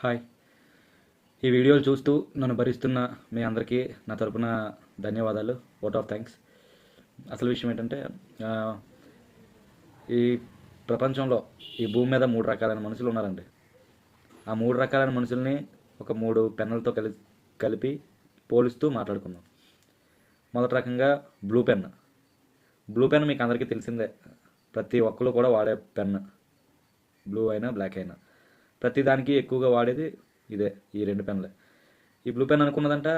Hi. ఈ వీడియోలు చూస్తూ నన్ను భరిస్తున్న మీ అందరికీ నా తరపున ధన్యవాదాలు. ఓట్ ఆఫ్ థ్యాంక్స్ అసలు విషయం ఏంటంటే ఈ ప్రపంచంలో ఈ భూమి మీద మూడు రకాలైన మనుషులు ఉన్నారండి. ఆ మూడు రకాలైన మనుషుల్ని ఒక మూడు పెన్నులతో కలి కలిపి పోలుస్తూ మాట్లాడుకుందాం. మొదటి రకంగా బ్లూ పెన్. బ్లూ పెన్ మీకు అందరికీ తెలిసిందే. ప్రతి ఒక్కరు కూడా వాడే పెన్. బ్లూ అయినా బ్లాక్ అయినా. ప్రతిదానికి ఎక్కువగా వాడేది ఇదే ఈ రెండు పెన్లే ఈ బ్లూ పెన్ అనుకున్నదంట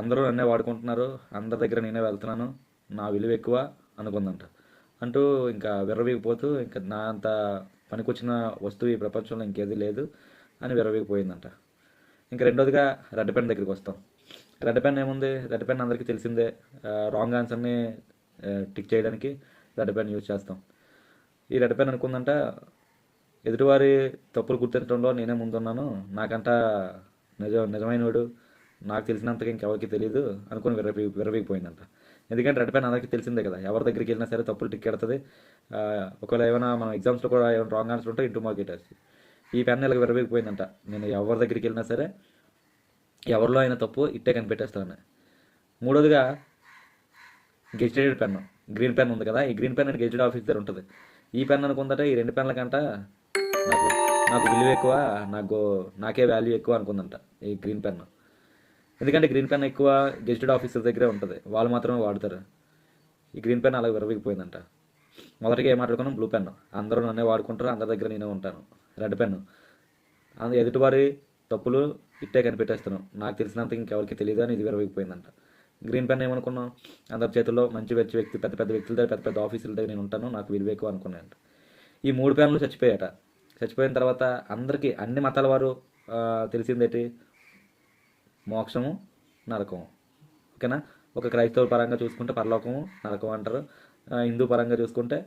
అందరూ నన్నే వాడుకుంటున్నారు అందరి దగ్గర నేనే వెళ్తున్నాను నా విలువ ఎక్కువ అనుకుందంట. అంటూ ఇంకా విర్రవీగిపోతూ ఇంకా నా అంత పనికొచ్చిన వస్తువు ఈ ప్రపంచంలో ఇంకేది లేదు అని విర్రవీగిపోయిందంట. ఇంకా రెండోదిగా రెడ్ పెన్ దగ్గరికి వస్తాం. రెడ్ పెన్ ఏముంది? రెడ్ పెన్ అందరికీ తెలిసిందే. రాంగ్ ఆన్సర్ని టిక్ చేయడానికి రెడ్ పెన్ యూజ్ చేస్తాం. ఈ రెడ్ పెన్ అనుకుందంట ఎదుటివారి తప్పులు గుర్తించడంలో నేనే ముందున్నాను. నాకంట నిజ నిజమైనవాడు నాకు తెలిసినంతగా ఇంకెవరికి తెలియదు అనుకుని విరవి విరవిగిపోయిందంట ఎందుకంటే రెడ్ పెన్ అందరికీ తెలిసిందే కదా. ఎవరి దగ్గరికి వెళ్ళినా సరే తప్పులు టిక్ ఎడుతుంది ఒకవేళ ఏమైనా మన ఎగ్జామ్స్లో కూడా ఏమైనా రాంగ్ ఆన్సర్ ఉంటే ఇంటూ మార్కెట్ వేస్తుంది ఈ పెన్ ఇలాగ విరవిగిపోయిందంట నేను ఎవరి దగ్గరికి వెళ్ళినా సరే ఎవరిలో అయినా తప్పు ఇట్టే కనిపెట్టేస్తాను. మూడోదిగా గెజిటెడ్ పెన్ను. గ్రీన్ పెన్ ఉంది కదా. ఈ గ్రీన్ పెన్ గెజిటెడ్ ఆఫీస్ దగ్గర ఉంటుంది. ఈ పెన్ అనుకుందంటే ఈ రెండు పెన్ల కంట నాకు నాకు విలువ ఎక్కువ నాకు నాకే వాల్యూ ఎక్కువ అనుకుందంట ఈ గ్రీన్ పెన్ ఎందుకంటే గ్రీన్ పెన్ ఎక్కువ గెజిటెడ్ ఆఫీసర్ దగ్గరే ఉంటుంది. వాళ్ళు మాత్రమే వాడతారు. ఈ గ్రీన్ పెన్ అలా విరవిగిపోయిందంట. మొదటిగా ఏం మాట్లాడుకున్నాం? బ్లూ పెన్ అందరూ నన్నే వాడుకుంటారు. అందరి దగ్గర నేనే ఉంటాను. రెడ్ పెన్ అందు ఎదుటివారి తప్పులు ఇట్టే కనిపెట్టేస్తాను. నాకు తెలిసినంత ఇంకెవరికి తెలియదు అని ఇది విరవిగిపోయిందంట. గ్రీన్ పెన్ ఏమనుకున్నాం? అందరి చేతుల్లో మంచి మంచి వ్యక్తి పెద్ద పెద్ద వ్యక్తుల దగ్గర పెద్ద పెద్ద ఆఫీసుల దగ్గర నేను ఉంటాను. నాకు విలువ ఎక్కువ అనుకున్నాను ఈ మూడు పెన్లు చచ్చిపోయాట చచ్చిపోయిన తర్వాత అందరికీ అన్ని మతాల వారు ఆ, తెలిసిందేంటి? మోక్షము నరకము. ఓకేనా? ఒక క్రైస్తవ పరంగా చూసుకుంటే పరలోకము నరకం అంటారు. హిందూ పరంగా చూసుకుంటే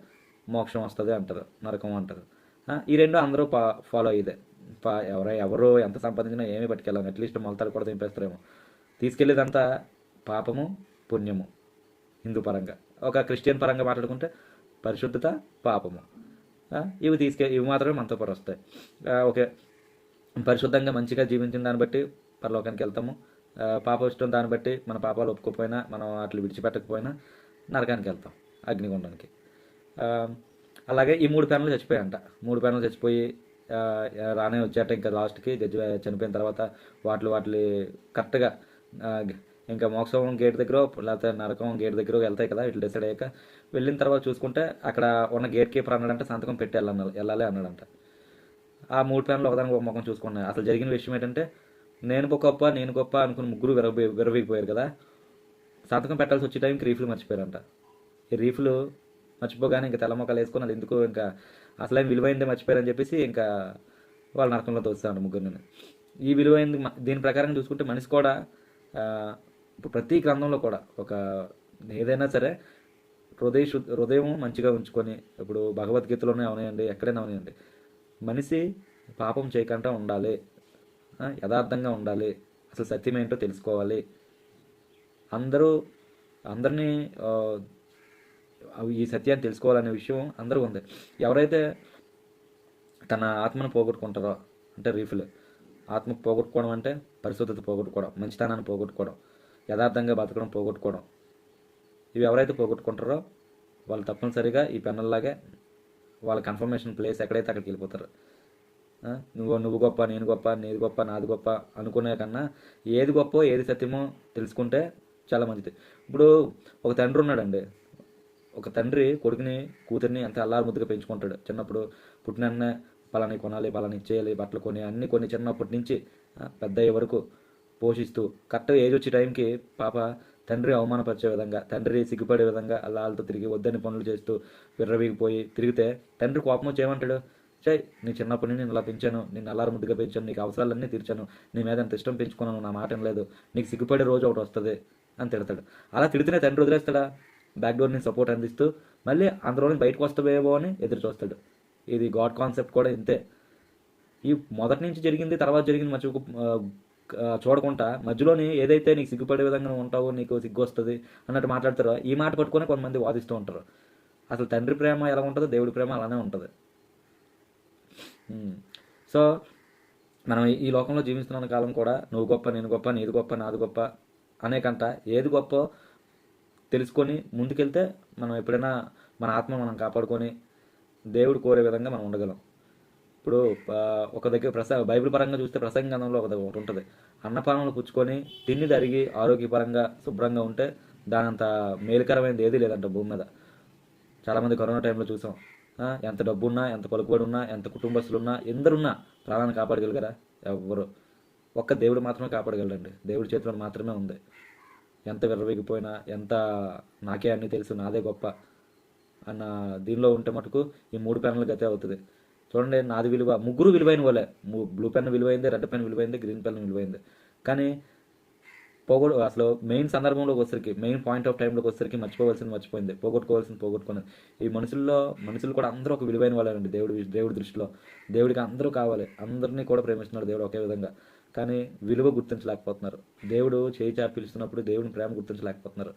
మోక్షం వస్తుంది అంటారు నరకం అంటారు. ఈ రెండు అందరూ పా ఫాలో అయ్యేదే. పా ఎవరో ఎవరు ఎంత సంపాదించినా ఏమీ పట్టుకెళ్ళాము అట్లీస్ట్ మొలతాడు కూడా దింపేస్తారేమో. తీసుకెళ్ళేదంతా పాపము పుణ్యము హిందూ పరంగా. ఒక క్రిస్టియన్ పరంగా మాట్లాడుకుంటే పరిశుద్ధత పాపము. ఇవి తీసుకె ఇవి మాత్రమే మనతో పాటు వస్తాయి. ఓకే. పరిశుద్ధంగా మంచిగా జీవించిన దాన్ని బట్టి పరలోకానికి వెళ్తాము. పాప ఇష్టం దాన్ని బట్టి మన పాపాలు ఒప్పుకోకపోయినా మనం వాటిని విడిచిపెట్టకపోయినా నరకానికి వెళ్తాం అగ్నిగుండానికి అలాగే ఈ మూడు పెన్నులు చచ్చిపోయాయంట. మూడు పెన్నులు చచ్చిపోయి రానే వచ్చాట ఇంకా లాస్ట్కి జడ్జి చనిపోయిన తర్వాత వాటిని వాటిని కరెక్ట్గా ఇంకా మోక్షం గేట్ దగ్గర లేకపోతే నరకం గేట్ దగ్గర వెళ్తాయి కదా ఇట్లా డిసైడ్ అయ్యాక వెళ్ళిన తర్వాత చూసుకుంటే అక్కడ ఉన్న గేట్ కీపర్ అన్నాడంటే సంతకం పెట్టి వెళ్ళాలి వెళ్ళాలి అన్నాడంట. ఆ మూడు పెన్లు ఒకదానికి ఒక ముఖం చూసుకున్నాయి అసలు జరిగిన విషయం ఏంటంటే నేను గొప్ప నేను గొప్ప అనుకుని ముగ్గురు విరవి విరవైపోయారు కదా. సంతకం పెట్టాల్సి వచ్చే టైంకి రీఫ్లు మర్చిపోయారంట. ఈ రీఫ్లు మర్చిపోగానే ఇంకా తెల్ల మొక్కలు అది ఎందుకు ఇంకా అసలేం విలువైందే మర్చిపోయారని చెప్పేసి ఇంకా వాళ్ళ నరకంలో తోస్తాను ముగ్గురిని. ఈ విలువైంది దీని ప్రకారం చూసుకుంటే మనిషి కూడా ఇప్పుడు ప్రతి గ్రంథంలో కూడా ఒక ఏదైనా సరే హృదయ శుద్ధ హృదయం మంచిగా ఉంచుకొని ఇప్పుడు భగవద్గీతలోనే అవనాయండి ఎక్కడైనా అవనాయండి. మనిషి పాపం చేయకుండా ఉండాలి యథార్థంగా ఉండాలి అసలు సత్యం ఏంటో తెలుసుకోవాలి. అందరూ అందరినీ అవి ఈ సత్యాన్ని తెలుసుకోవాలనే విషయం అందరూ ఉంది. ఎవరైతే తన ఆత్మను పోగొట్టుకుంటారో అంటే రీఫిల్ ఆత్మ పోగొట్టుకోవడం అంటే పరిశుద్ధత పోగొట్టుకోవడం మంచితనాన్ని పోగొట్టుకోవడం. యథార్థంగా బతకడం పోగొట్టుకోవడం. ఇవి ఎవరైతే పోగొట్టుకుంటారో వాళ్ళు తప్పనిసరిగా ఈ పెన్నుల్లాగే వాళ్ళ కన్ఫర్మేషన్ ప్లేస్ ఎక్కడైతే అక్కడికి వెళ్ళిపోతారు. నువ్వు నువ్వు గొప్ప నేను గొప్ప నీది గొప్ప నాది గొప్ప అనుకునే కన్నా ఏది గొప్ప ఏది సత్యమో తెలుసుకుంటే చాలా మంచిది. ఇప్పుడు ఒక తండ్రి ఉన్నాడండి. ఒక తండ్రి కొడుకుని కూతుర్ని అంత అల్లారు ముద్దుగా పెంచుకుంటాడు. చిన్నప్పుడు పుట్టినన్నే పలాని కొనాలి పలాని చేయాలి బట్టలు కొని అన్ని కొన్ని చిన్నప్పటి నుంచి పెద్ద అయ్యే వరకు పోషిస్తూ కరెక్ట్ ఏజ్ వచ్చే టైంకి పాప తండ్రి అవమానపరిచే విధంగా తండ్రి సిగ్గుపడే విధంగా అలా వాళ్ళతో తిరిగి వద్దని పనులు చేస్తూ విర్రవీగిపోయి తిరిగితే తండ్రి కోపం చేయమంటాడు చే చై నీ చిన్నప్పటి నుండి నేను ఇలా పెంచాను నేను అల్లారు ముద్దుగా పెంచాను నీకు అవసరాలన్నీ తీర్చాను నీ మీద ఎంత ఇష్టం పెంచుకున్నాను నా మాట లేదు నీకు సిగ్గుపడే రోజు ఒకటి వస్తుంది అని తిడతాడు. అలా తిడితేనే తండ్రి వదిలేస్తాడా? బ్యాక్ డోర్ నుంచి సపోర్ట్ అందిస్తూ మళ్ళీ అందులో బయటకు వస్తావేమో అని ఎదురు చూస్తాడు. ఇది గాడ్ కాన్సెప్ట్ కూడా ఇంతే. ఈ మొదటి నుంచి జరిగింది తర్వాత జరిగింది మంచి చూడకుండా మధ్యలోని ఏదైతే నీకు సిగ్గుపడే విధంగా ఉంటావో నీకు సిగ్గు వస్తుంది అన్నట్టు మాట్లాడతారో. ఈ మాట పట్టుకొని కొంతమంది వాదిస్తూ ఉంటారు. అసలు తండ్రి ప్రేమ ఎలా ఉంటుందో దేవుడి ప్రేమ అలానే ఉంటుంది. సో మనం ఈ- ఈ లోకంలో జీవిస్తున్న కాలం కూడా నువ్వు గొప్ప నేను గొప్ప నీది గొప్ప నాది గొప్ప అనేకంట ఏది గొప్ప తెలుసుకొని ముందుకెళ్తే మనం ఎప్పుడైనా మన ఆత్మ మనం కాపాడుకొని దేవుడు కోరే విధంగా మనం ఉండగలం. ఇప్పుడు ఒక దగ్గర ప్రస బైబిల్ పరంగా చూస్తే ప్రసంగ ఒక దగ్గర ఒకటి ఉంటుంది. అన్నపానంలో పుచ్చుకొని తిండి తరిగి ఆరోగ్యపరంగా శుభ్రంగా ఉంటే దానంత మేలుకరమైనది ఏది లేదంట భూమి మీద. చాలామంది కరోనా టైంలో చూసాం. ఎంత ఎంత డబ్బున్నా ఎంత పలుకుబడి ఉన్నా ఎంత కుటుంబస్తులు ఉన్నా ఎందరున్నా ప్రాణాన్ని కాపాడగలిగారా? ఎవరు ఒక్క దేవుడు మాత్రమే కాపాడగలరండి దేవుడి చేతిలో మాత్రమే ఉంది. ఎంత విర్రవీగిపోయినా ఎంత నాకే అన్నీ తెలుసు నాదే గొప్ప అన్న దీనిలో ఉంటే మటుకు ఈ మూడు పెన్నుల గతే అవుతుంది. చూడండి నాది విలువ. ముగ్గురు విలువైన వాళ్ళే. బ్లూ పెన్ విలువైంది రెడ్ పెన్ విలువైంది గ్రీన్ పెన్ విలువైంది. కానీ పోగొట్టు అసలు మెయిన్ సందర్భంలోకి వచ్చరికి మెయిన్ పాయింట్ ఆఫ్ టైంలోకి వచ్చరికి మర్చిపోవాల్సింది మర్చిపోయింది. పోగొట్టుకోవాల్సింది పోగొట్టుకున్నది. ఈ మనుషుల్లో మనుషులు కూడా అందరూ ఒక విలువైన వాళ్ళండి దేవుడి దేవుడి దృష్టిలో. దేవుడికి అందరూ కావాలి. అందరినీ కూడా ప్రేమిస్తున్నాడు దేవుడు ఒకే విధంగా. కానీ విలువ గుర్తించలేకపోతున్నారు. దేవుడు చేయి చాపి పిలుస్తున్నప్పుడు దేవుడిని ప్రేమ గుర్తించలేకపోతున్నారు.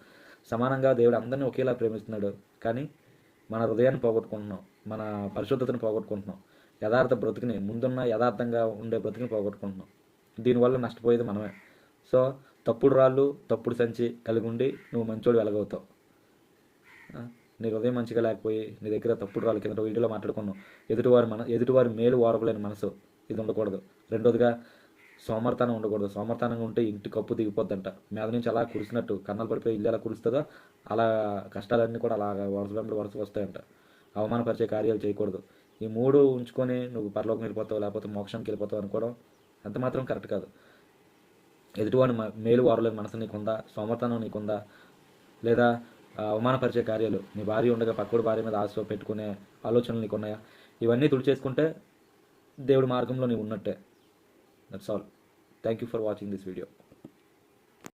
సమానంగా దేవుడు అందరినీ ఒకేలా ప్రేమిస్తున్నాడు. కానీ మన హృదయాన్ని పోగొట్టుకుంటున్నాం మన పరిశుద్ధతను పోగొట్టుకుంటున్నాం యథార్థ బ్రతుకుని ముందున్న యథార్థంగా ఉండే బ్రతుకుని పోగొట్టుకుంటున్నాం. దీనివల్ల నష్టపోయేది మనమే. సో తప్పుడు రాళ్ళు తప్పుడు సంచి కలిగి ఉండి నువ్వు మంచోడు వెలగవుతావు. నీ హృదయం మంచిగా లేకపోయి నీ దగ్గర తప్పుడు రాళ్ళు కింద వీడియోలో మాట్లాడుకున్నాం ఎదుటివారి మన ఎదుటివారి మేలు ఓరపలేని మనసు ఇది ఉండకూడదు. రెండోదిగా సోమర్తనం ఉండకూడదు. సోమర్తనంగా ఉంటే ఇంటి కప్పు దిగిపోద్దంట. మీద నుంచి అలా కురిసినట్టు కన్నాలు పడిపోయి ఇల్లు ఎలా కురుస్తుందో అలా కష్టాలన్నీ కూడా అలా వరుస వెంబడి వరుస వస్తాయంట. అవమానపరిచే కార్యాలు చేయకూడదు. ఈ మూడు ఉంచుకొని నువ్వు పరలోకం వెళ్ళిపోతావు లేకపోతే మోక్షంకి వెళ్ళిపోతావు అనుకోవడం అంత మాత్రం కరెక్ట్ కాదు. ఎదుటివాడి మ- మేలు వారలేని మనసు నీకుందా? సోమర్తనం నీకుందా? లేదా అవమానపరిచే కార్యాలు? నీ భార్య ఉండగా పక్కడు భార్య మీద ఆశ పెట్టుకునే ఆలోచనలు నీకున్నాయా? ఇవన్నీ తుడిచేసుకుంటే దేవుడి మార్గంలో నీవు ఉన్నట్టే. that's all. Thank you for watching this video.